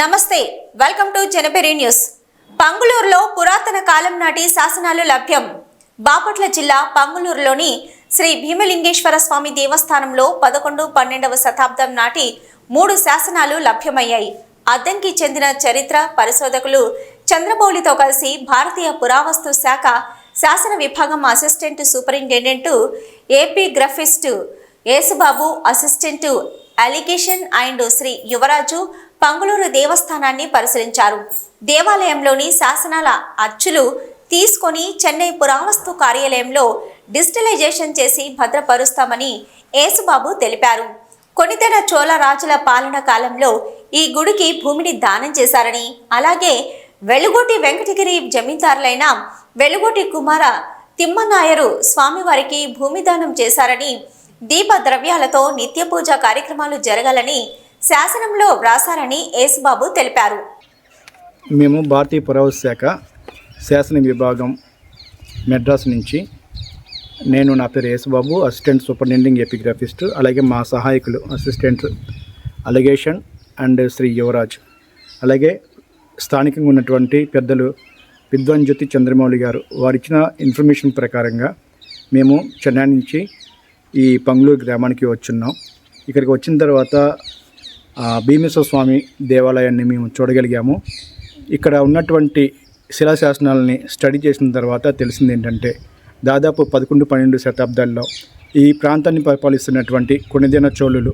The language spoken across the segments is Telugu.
నమస్తే వెల్కమ్ టు జనపేరి న్యూస్. పంగులూరులో పురాతన కాలం నాటి శాసనాలు లభ్యం. బాపట్ల జిల్లా పంగులూరులోని శ్రీ భీమలింగేశ్వర స్వామి దేవస్థానంలో పదకొండు పన్నెండవ శతాబ్దం నాటి మూడు శాసనాలు లభ్యమయ్యాయి. అద్దంకి చెందిన చరిత్ర పరిశోధకులు చంద్రబౌలితో కలిసి భారతీయ పురావస్తు శాఖ శాసన విభాగం assistant superintendent epigraphist Yesubabu assistant allegation and Shri Yuvaraju Panguluru దేవస్థానాన్ని పరిశీలించారు. దేవాలయంలోని శాసనాల అచ్చులు తీసుకొని చెన్నై పురావస్తు కార్యాలయంలో డిజిటలైజేషన్ చేసి భద్రపరుస్తామని యేసుబాబు తెలిపారు. కొనితెర చోళ రాజుల పాలన కాలంలో ఈ గుడికి భూమిని దానం చేశారని అలాగే వెలుగోటి వెంకటగిరి జమీందారులైన వెలుగోటి కుమార తిమ్మనాయరు స్వామివారికి భూమి దానం చేశారని దీప ద్రవ్యాలతో నిత్య పూజ కార్యక్రమాలు జరగాలని శాసనంలో వ్రాసారని యేసుబాబు తెలిపారు. మేము భారతీయ పురావస్తు శాఖ శాసన విభాగం మెడ్రాస్ నుంచి. నేను నా పేరు యేసుబాబు అసిస్టెంట్ సూపరింటెండింగ్ ఎపిగ్రాఫిస్ట్ అలాగే మా సహాయకులు assistant allegation and Shri Yuvaraj. అలాగే స్థానికంగా ఉన్నటువంటి పెద్దలు విద్వాన్ జ్యోతి చంద్రమౌళి గారు వారిచ్చిన ఇన్ఫర్మేషన్ ప్రకారంగా మేము చెన్నై నుంచి ఈ పంగులూరు గ్రామానికి వచ్చున్నాం. ఇక్కడికి వచ్చిన తర్వాత భీమేశ్వర స్వామి దేవాలయాన్ని మేము చూడగలిగాము. ఇక్కడ ఉన్నటువంటి శిలాశాసనాలని స్టడీ చేసిన తర్వాత తెలిసింది ఏంటంటే దాదాపు పదకొండు పన్నెండు శతాబ్దాల్లో ఈ ప్రాంతాన్ని పరిపాలిస్తున్నటువంటి కొన్నిదిన చోళులు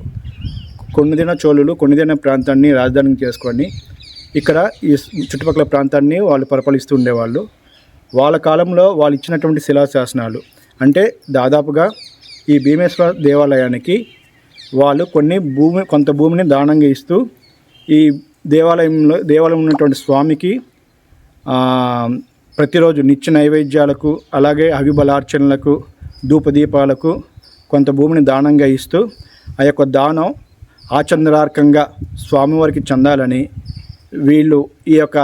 కొన్నిదిన చోళులు కొన్నిదిన ప్రాంతాన్ని రాజధాని చేసుకొని ఇక్కడ ఈ చుట్టుపక్కల ప్రాంతాన్ని వాళ్ళు పరిపాలిస్తూ ఉండేవాళ్ళు. వాళ్ళ కాలంలో వాళ్ళు ఇచ్చినటువంటి శిలాశాసనాలు అంటే దాదాపుగా ఈ భీమేశ్వర దేవాలయానికి వాళ్ళు కొన్ని భూమి కొంత భూమిని దానంగా ఇస్తూ ఈ దేవాలయంలో దేవాలయం ఉన్నటువంటి స్వామికి ప్రతిరోజు నిత్య నైవేద్యాలకు అలాగే అవిబలార్చనలకు ధూపదీపాలకు కొంత భూమిని దానంగా ఇస్తూ ఆ యొక్క దానం ఆచంద్రార్కంగా స్వామివారికి చెందాలని వీళ్ళు ఈ యొక్క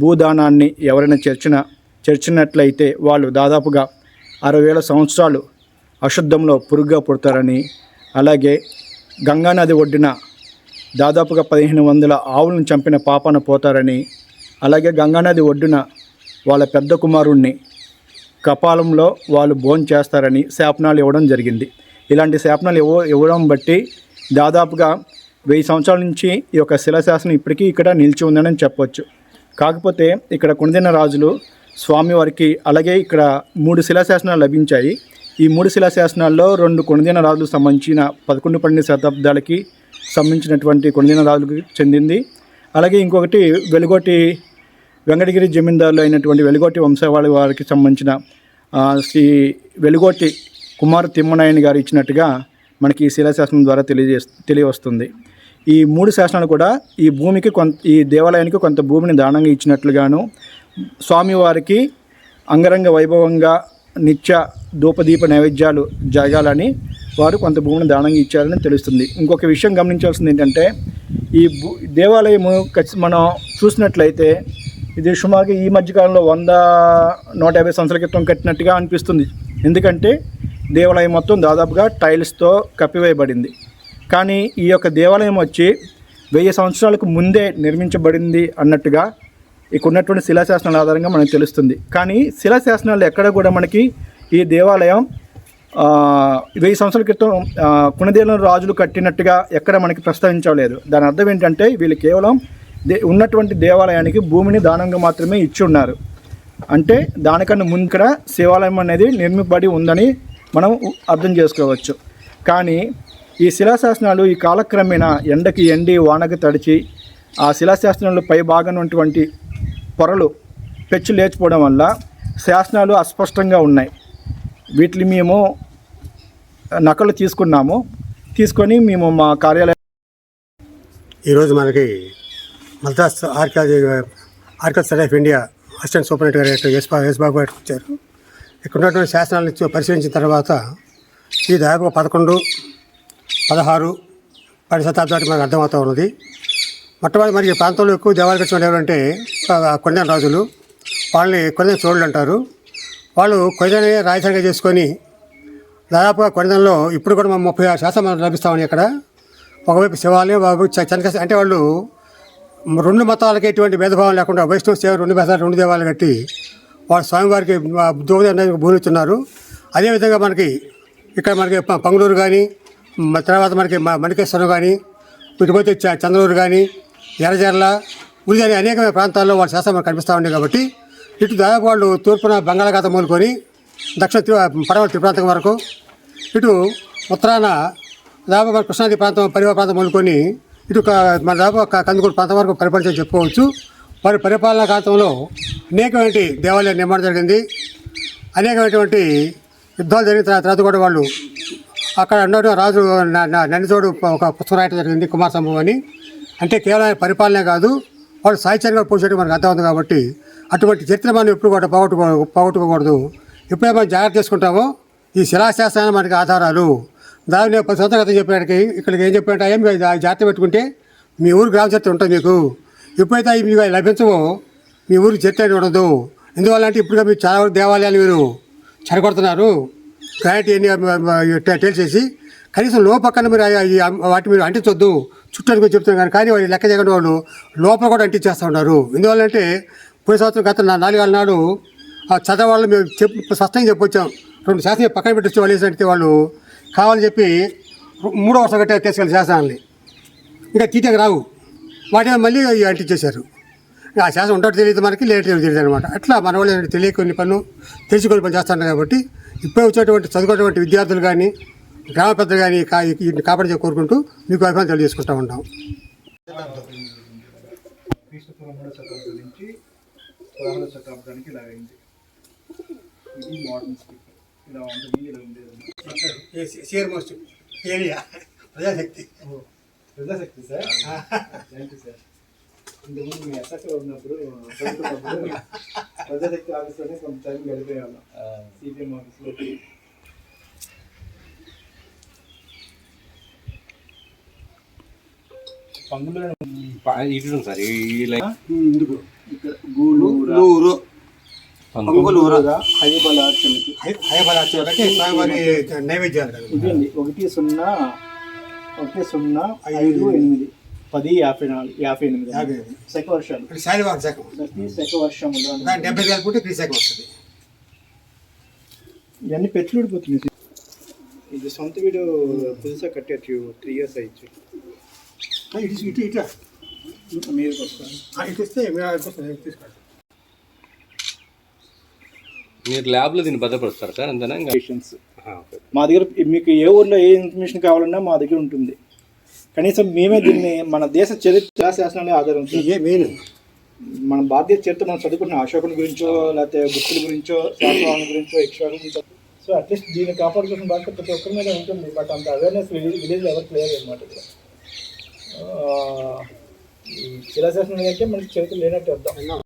భూదానాన్ని ఎవరైనా చేర్చిన చేర్చినట్లయితే వాళ్ళు దాదాపుగా అరవై వేల సంవత్సరాలు అశుద్ధంలో పురుగ్గా పుడతారని అలాగే గంగానది ఒడ్డున దాదాపుగా పదిహేను వందల ఆవులను చంపిన పాపాన పోతారని అలాగే గంగానది ఒడ్డున వాళ్ళ పెద్ద కుమారుణ్ణి కపాలంలో వాళ్ళు భోజనం చేస్తారని శాపనాలు ఇవ్వడం జరిగింది. ఇలాంటి శాపనాలు ఇవ్వ ఇవ్వడం బట్టి దాదాపుగా వెయ్యి సంవత్సరాల నుంచి ఈ యొక్క శిలాశాసనం ఇప్పటికీ ఇక్కడ నిలిచి ఉందని చెప్పవచ్చు కాకపోతే ఇక్కడ కొనదిన రాజులు స్వామివారికి అలాగే ఇక్కడ మూడు శిలాశాసనాలు లభించాయి. ఈ మూడు శిలాశాసనాల్లో రెండు కొణిదిన రాజులకు సంబంధించిన పదకొండు పన్నెండు శతాబ్దాలకి సంబంధించినటువంటి కొణిదిన రాజులకు చెందింది. అలాగే ఇంకొకటి వెలుగోటి వెంకటగిరి జమీందారులు అయినటువంటి వెలుగోటి వంశవాళి వారికి సంబంధించిన శ్రీ వెలుగోటి కుమార్ తిమ్మనాయని గారు ఇచ్చినట్టుగా మనకి ఈ శిలాశాసనం ద్వారా తెలియజే తెలియవస్తుంది. ఈ మూడు శాసనాలు కూడా ఈ భూమికి కొంత ఈ దేవాలయానికి కొంత భూమిని దానంగా ఇచ్చినట్లుగాను స్వామివారికి అంగరంగ వైభవంగా నిత్య ధూపదీప నైవేద్యాలు జరగాలని వారు కొంత భూమిని దానంగా ఇచ్చారని తెలుస్తుంది. ఇంకొక విషయం గమనించాల్సింది ఏంటంటే ఈ భూ దేవాలయము మనం చూసినట్లయితే ఇది సుమారుగా ఈ మధ్యకాలంలో వంద నూట యాభై సంవత్సరాల క్రితం కట్టినట్టుగా అనిపిస్తుంది. ఎందుకంటే దేవాలయం మొత్తం దాదాపుగా టైల్స్తో కప్పివేయబడింది. కానీ ఈ యొక్క దేవాలయం వచ్చి వెయ్యి సంవత్సరాలకు ముందే నిర్మించబడింది అన్నట్టుగా ఇక్కడ ఉన్నటువంటి శిలాశాసనాల ఆధారంగా మనకు తెలుస్తుంది. కానీ శిలాశాసనాలు ఎక్కడ కూడా మనకి ఈ దేవాలయం వెయ్యి సంవత్సరాల క్రితం కుణదేలం రాజులు కట్టినట్టుగా ఎక్కడ మనకి ప్రస్తావించలేదు. దాని అర్థం ఏంటంటే వీళ్ళు కేవలం దే ఉన్నటువంటి దేవాలయానికి భూమిని దానంగా మాత్రమే ఇచ్చి ఉన్నారు అంటే దానికన్నా ముందు ఇక్కడ శివాలయం అనేది నిర్మిపడి ఉందని మనం అర్థం చేసుకోవచ్చు. కానీ ఈ శిలాశాసనాలు ఈ కాలక్రమేణా ఎండకి ఎండి వానకి తడిచి ఆ శిలాశాసనాలు పై భాగం ఉన్నటువంటి పొరలు పెచ్చు లేచిపోవడం వల్ల శాసనాలు అస్పష్టంగా ఉన్నాయి. వీటిని మేము నకలు తీసుకున్నాము. తీసుకొని మేము మా కార్యాలయం ఈరోజు మనకి Madras archaeology archaeological survey of India assistant superintendent గారు ఎస్ బా గారు వచ్చారు. ఇక్కడ ఉన్నటువంటి శాసనాలను పరిశీలించిన తర్వాత ఈ దాదాపు పదకొండు పదహారు పది శతాబ్దానికి మనకు అర్థమవుతూ ఉన్నది. మొట్టమొదటి మరి ప్రాంతంలో ఎక్కువ దేవాలయం కట్టిన ఎవరంటే కొండ రాజులు. వాళ్ళని కొండ చోళ్ళు అంటారు. వాళ్ళు కొండని రాజధానిగా చేసుకొని దాదాపుగా కొండంలో ఇప్పుడు కూడా మనం ముప్పై ఆరు శాతం మనం లభిస్తామని ఇక్కడ. ఒకవైపు శివాలయం ఒకవైపు చనక అంటే వాళ్ళు రెండు మతాలకి ఎటువంటి భేదభావం లేకుండా వైష్ణవ సేవ రెండు మతాలు రెండు దేవాలు కట్టి వాళ్ళు స్వామివారికి దోహదం భూమిస్తున్నారు అదేవిధంగా మనకి ఇక్కడ మనకి ప- పంగులూరు కానీ తర్వాత మనకి మణికేశ్వరం కానీ ఇటుపోతే చ- చంద్రూరు కానీ ఎర్రజర్ల ఉరి అనేకమైన ప్రాంతాల్లో వాళ్ళ శాస్త్రం మనకు కనిపిస్తూ ఉండే కాబట్టి ఇటు దాదాపు వాళ్ళు తూర్పున బంగాళాఖాతం మొదలుకొని దక్షిణ త్రి పడవ త్రిప్రాంతం వరకు ఇటు ఉత్తరాన దాదాపు మన కృష్ణాది ప్రాంతం పరివార ప్రాంతం మొదలుకొని ఇటు మన దాదాపు కందుకూరు ప్రాంతం వరకు పరిపాలించని చెప్పుకోవచ్చు. వారి పరిపాలనా కాలంలో అనేకమైన దేవాలయ నిర్మాణం జరిగింది. అనేకమైనటువంటి యుద్ధాలు జరిగిన తర్వాత కూడా వాళ్ళు అక్కడ అన్నట్టు రాజు న- ఒక పుస్తకం రాయటం జరిగింది కుమార్ సంభవం అని. అంటే కేవలం పరిపాలనే కాదు వాళ్ళు సాహిత్యంగా పోసేయడం మనకు అర్థమవుతుంది కాబట్టి అటువంటి చరిత్ర మనం ఎప్పుడు కూడా పోగొట్టుకో పోగొట్టుకోకూడదు. ఎప్పుడైతే మనం జాగ్రత్త చేసుకుంటామో ఈ శిలాశాస్త్రాన్ని మనకి ఆధారాలు. దాని నేను పది కథ క్రితం ఇక్కడికి ఏం చెప్పినట్టు ఏం జాగ్రత్త పెట్టుకుంటే మీ ఊరు గ్రామ చరిత్ర ఉంటుంది మీకు. ఎప్పుడైతే అవి మీకు లభించవో మీ ఊరికి చరిత్ర ఉండదు. ఎందువల్ల అంటే ఇప్పుడు మీరు చాలా దేవాలయాలు మీరు చెరగొడుతున్నారు. గ్రానైట్ అన్ని చేసి కనీసం లోపక్కన మీరు వాటి మీరు అంటించొద్దు. చుట్టానికి వచ్చి చెప్తున్నారు. కానీ కానీ వాళ్ళు లెక్క చేయకుండా వాళ్ళు లోపల కూడా అంటించేస్తూ ఉన్నారు. ఎందువల్లంటే పోయిన సంవత్సరం గత నాలుగేళ్ళ నాలుగు వేల నాడు ఆ చదవాళ్ళు మేము చెప్పు స్పష్టంగా చెప్పొచ్చాం. రెండు శాసనం పక్కన పెట్టి వాళ్ళు ఏంటంటే వాళ్ళు? కావాలని చెప్పి మూడో వర్షం కట్టే తీసుకెళ్ళి శాసనాన్ని. ఇంకా తీటకు రావు. వాటి మళ్ళీ అంటించేశారు. ఆ శాసనం ఉంటాడు తెలియదు మనకి లేట్ తెలియదు అనమాట అట్లా మన వాళ్ళు తెలియకొని పనులు తెలుసుకొని పని చేస్తున్నారు కాబట్టి ఇప్పుడే వచ్చేటువంటి చదువుకున్నటువంటి విద్యార్థులు కానీ గ్రామ పెద్దలు కానీ వీటిని కాపాడి కోరుకుంటూ మీకు అభిమానం తెలియజేసుకుంటూ ఉంటాం. శతాబ్దానికి ఇలా అయింది. ఇది మోడర్న్ స్కిప్ ఇలా అంత ముందు ఇలా ఉండేది CR most area. Prajashakti. Prajashakti sir? Thank you sir. ఇంతకుముందు మీ ఉన్నప్పుడు ప్రజాశక్తి ఆఫీస్లోనే కొంత టైం గడిపేవాళ్ళం. సిపిఎం ఆఫీస్లో. పంగులో ఇటు సార్. ఇందుకు. గూడూరు పంగులూరుగా స్వామివారి నైవేద్యాలు ఇదండి ఒకటి సున్నా ఒకటి సున్నా ఐదు. ఎనిమిది. పది యాభై నాలుగు యాభై ఎనిమిది. యాభై. శక వర్షాలు అంటే శాలివారి శాఖం ప్రతి శక డెబ్బై వేలు వస్తుంది. ఇవన్నీ పెట్లు ఇది సొంత వీడు పుదుసా కట్టచ్చు త్రీ ఇయర్స్ అయ్యచ్చు ఇటు ఇటు ఇటు. మీరు ఇటు ఇస్తే తీసుకోండి ల్యాబ్లో దీన్ని భద్రపరుస్తారు సార్ అంతేనా? ఇంకా పేషెంట్స్ మా దగ్గర మీకు ఏ ఊర్లో ఏ ఇన్ఫర్మేషన్ కావాలన్నా మా దగ్గర ఉంటుంది. కనీసం మేమే దీన్ని మన దేశ చరిత్ర శాసనాలే ఆధారం. ఏ మెయిన్ మన భారతీయ చరిత్ర మనం చదువుకుంటున్నాం. అశోకుని గురించో లేకపోతే గుప్తుల గురించో శాతవాహన గురించో యక్షవాహన గురించో. సో అట్లీస్ట్ దీన్ని కాపాడుకోవాల్సిన బాధ్యత ప్రతి ఒక్కరి మీద ఉంటుంది. బట్ అంత అవేర్నెస్ విలేజ్ ఎవరికి లేదు అనమాట శిలాశాసనం అయితే మనకి చరిత్ర లేనట్టు అర్థం.